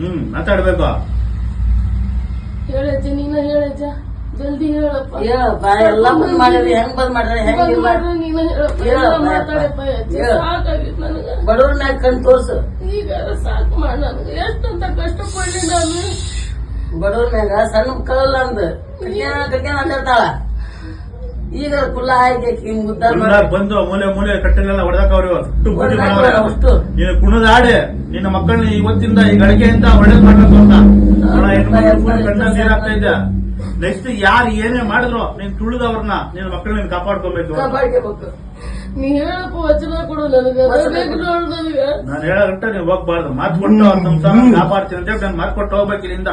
ಹ್ಮ್ ಮಾತಾಡ್ಬೇಕು. ಹೇಳಜ್ಜ ನೀನ ಹೇಳಜ್ಜ. ಜಲ್ದಿ ಹೇಳಪ್ಪ. ಹೇಳಪ್ಪ ಎಲ್ಲ ಬಂದ್ ಹೆಂಗ್ ಬಂದ್ ಹೆಂಗ್ ಬಂದ್ ಇಲ್ಲ. ಮಾಡ್ರಿ ನೀನ ಹೇಳಪ್ಪ. ಹೇಳಪ್ಪ, ಎಲ್ಲ ಯಪ್ಪ. ಮಾತಾಡಪ್ಪ ಅಜ್ಜ. ಹೇಳು. ಸಾಕಾಗಿತ್ತು ನನಗ. ಬಡವ್ರ ಮ್ಯಾಗ ಕಣ್ ತೋರ್ಸು. ಈಗ ಸಾಕು ಮಾಡ ನನಗ. ಎಷ್ಟಂತ ಕಷ್ಟ ಪಡ್ಲಿ ನಾನು. ಬಡವ್ರ ಮ್ಯಾಗ ಸಣ್ಣ ಮಕ್ಕಳಲ್ಲ ಅಂದ. ಕಟ್ಯಾನ ಕಟ್ಯಾನ ಅಂದಿರ್ತಾಳ ಈಗ ಕುಲ್ಲ ಆಗಿ ಬಂದು ಮೂಲೆ ಮೂಲೆ ಕಟ್ಟಲೆಲ್ಲ ಹೊಡೆದಾಕ ಅವ್ರು ಅಷ್ಟು ಬುದ್ಧಿ. ಅಷ್ಟು. ನೀನು ಕುಣದ ಆಡೆ ನಿನ್ನ ಮಕ್ಕಳನ್ನ ಇವತ್ತಿಂದ ಈ ಗಳಿಗೆಯಿಂದ ಒಳ್ಳೇದ್ ಮಾಡ್ಬೇಕು ಅಂತ. ಹಾಕ್ತಾ ಇದ್ದ ನೆಕ್ಸ್ಟ್ ಯಾರು ಏನೇ ಮಾಡಿದ್ರು ನೀನ್ ತುಳಿದವ್ರನ್ನ ನಿನ್ನ ಮಕ್ಕಳನ್ನ ನೀನ್ ಕಾಪಾಡ್ಕೊಬೇಕು ಕಾಪಾಡ್ಕೋಬೇಕು. ನೀ ಹೇಳಪ್ಪ ವಚನ ಕೊಡು ನನಗ. ನಾನು ಹೇಳಕ್ಕ ನೀನ್ ಹೋಗ್ಬಾರ್ದು. ಮಾತು ಕೊಟ್ಟು ಅವ್ರ ಸಂಸಾರ ಕಾಪಾಡ್ತೀನಿ ಅಂತ ನಾನು ಮಾತು ಕೊಟ್ಟು ಹೋಗ್ಬೇಕು ಇಲ್ಲಿಂದ.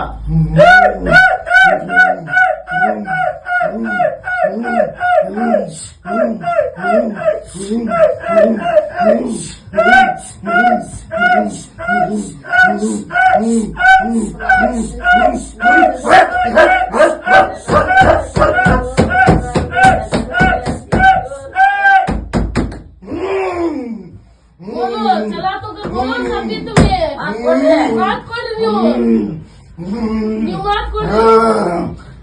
What could you? You what could you?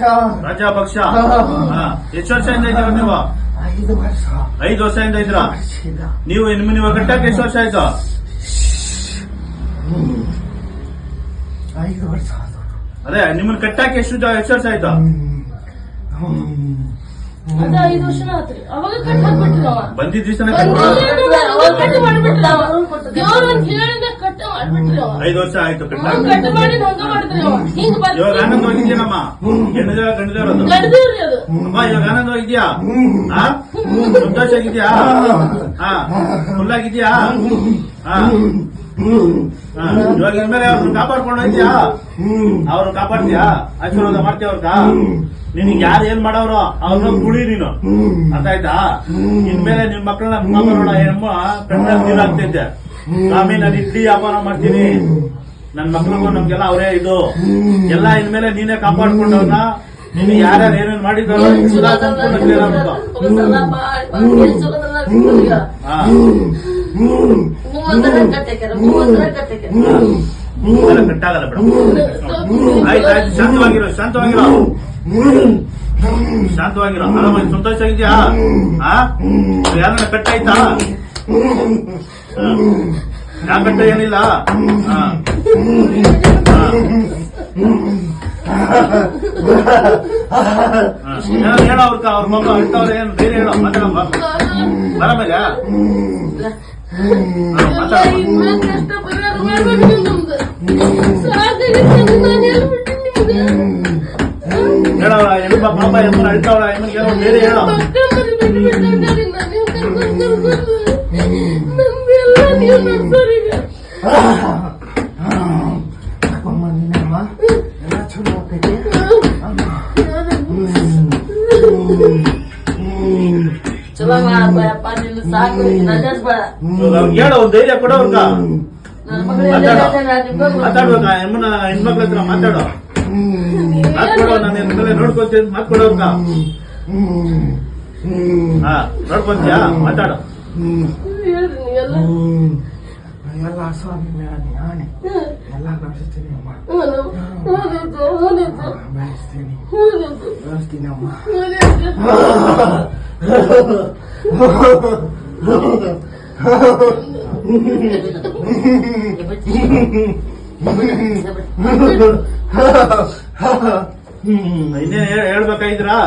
Rajapaksa ಹಾ, ಎಷ್ಟು ವರ್ಷದಿಂದ ಇದ್ದೀರ ನೀವು? ಐದು ವರ್ಷ. ಐದು ವರ್ಷದಿಂದ. ನೀವು ನಿಮ್ಮ ನೀವು ಕಟ್ಟಕ್ಕೆ ಎಷ್ಟು ವರ್ಷ ಆಯ್ತು? ಐದು ವರ್ಷ. ಅದೇ ನಿಮ್ಮನ್ನ ಕಟ್ಟಕ್ಕೆ ಎಷ್ಟು ಎಷ್ಟು ವರ್ಷ ಆಯ್ತು? ಅದ ಐದು ವರ್ಷ ಆತ್ರಿ. ಅವಾಗ ಕಟ್ ಹಾಕ್ಬಿಟ್ರಿ ಅವ. ಬಂದಿದ್ದ ಕಟ್ ಮಾಡ್ಬಿಟ್ರಿ. ಐದು ವರ್ಷ ಆಯ್ತು ಕಟ್ ಮಾಡಿ ಮಾಡಿದ್ರಿ ಇವಾಗ ಆನಂದ ಹೋಗಿದ್ಯಾನಮ್ಮ ಗಂಡದ ಅದು. ಅಮ್ಮ ಇವಾಗ ಆನಂದವಾಗಿದ್ಯಾ ಹಾ ಸಂತೋಷ ಆಗಿದ್ಯಾ ಹಾ ಫುಲ್ ಆಗಿದ್ಯಾ ಹಾ. ಇವಾಗ ಇನ್ಮೇಲೆ ಅವ್ರನ್ನ ಕಾಪಾಡ್ಕೊಂಡು ಹೋಯ್ತಿಯಾ ಅವ್ರು ಕಾಪಾಡ್ತೀಯಾ? ಆಶೀರ್ವಾದ ಮಾಡ್ತೀಯ ಅವ್ರಕ ನಿನಗೆ ಯಾರು ಏನ್ ಮಾಡೋರು ಅವ್ರನ್ನ ಕುಡಿ ನೀನು. ಅರ್ಥ ಆಯ್ತಾ? ಇನ್ಮೇಲೆ ನಿನ್ ಮಕ್ಕಳನ್ನ ಕಾಪಾಡೋಣ ಏನಮ್ಮ? ಕಣ್ಣಲ್ಲಿ ನೀರಾಗ್ತೈತೆ ಆಮೇಲೆ ನಾನು ಇಡ್ಲಿ ವ್ಯಾಪಾರ ಮಾಡ್ತೀನಿ ನನ್ನ ಮಕ್ಳಿಗೂ ನಮ್ಗೆಲ್ಲ ಅವರೇ ಇದು. ಎಲ್ಲ ಇನ್ಮೇಲೆ ನೀನೇ ಕಾಪಾಡ್ಕೊಂಡವ್ರನ್ನ ನೀನು ಯಾರ್ಯಾರು ಏನೇನ್ ಮಾಡಿದ್ರು ಕಟ್ಟಾಗಲ್ಲ ಬಿಡು. ಆಯ್ತು ಆಯ್ತು. ಶಾಂತವಾಗಿರೋ ಶಾಂತವಾಗಿರೋ. ಶಾಂತವಾಗಿರೋ. ಸಂತೋಷ ಆಗಿದ್ಯಾ ಯಾರನ್ನ ಕಟ್ಟಾಯ್ತಾ? ಯಾ ಕಟ್ಟ ಏನಿಲ್ಲ ಹಾ ಹಾ. ಹಾ. ಏನೋ ಹೇಳೋ ಅವ್ರ ಅವ್ರ ಮಗ ಇರ್ತವ್ರೆ ಏನು ಬೇರೆ ಹೇಳೋ ಮಾತಾಡಮ್ಮ ಬರಮೇಲೆ ಎಲ್ಲ ಇನ್ಮೇಲೆ ಕಷ್ಟ ಪರಿಹಾರ ಮಾಡ್ಬೇಕು ನಮ್ದು ಸಾಕಾಗೈತೆ ನಾನು ಹೇಳ್ಬಿಟ್ಟಿನಿ ನಿಮ್ಗೆ ಹೇಳವ್ರ ಹೆಣ್ಮ ಪಾಪ ಎಮ್ಮನ ಅಳ್ತಾವಳ ಎಮ್ಮನಿಗೆ ಏನೋ ಬೇರೆ ಹೇಳೋ ಒಂದ್ ಧೈರ್ಯ ಕೊಡೋ ಅವ್ರಗ ನನ್ನ ಮಗಳು ಮಾತಾಡ್ಬೇಕಾ ಎಮ್ಮನ ಹೆಣ್ಮಕ್ಳ ಹತ್ರ ಮಾತಾಡೋ ಮಾತ್ಕೊಡೋ ನಾನು ನಿನ್ ಮೇಲೆ ನೋಡ್ಕೊತೀನಿ ಮಾತ್ಕೊಡೋರ್ಗ ಹಾ ನೋಡ್ಕೊಂತೀಯಾ ಮಾತಾಡೋ ಹೇಳ್ರಿ ನೀವೆಲ್ಲ ಎಲ್ಲ ಸ್ವಾಮಿ ಮೇಲೆ ಆಣೆ ಎಲ್ಲ ಕಳಿಸ್ತೀನಿ ಅಮ್ಮ ಬೆಳೆಸ್ತೀನಿ ಬೆಳೆಸ್ತೀನಿ ಅಮ್ಮ ಇನ್ನೇನು ಇನ್ನೇನ್ ಹೇಳ್- ಹೇಳ್ಬೇಕಾಗಿದ್ರಾ?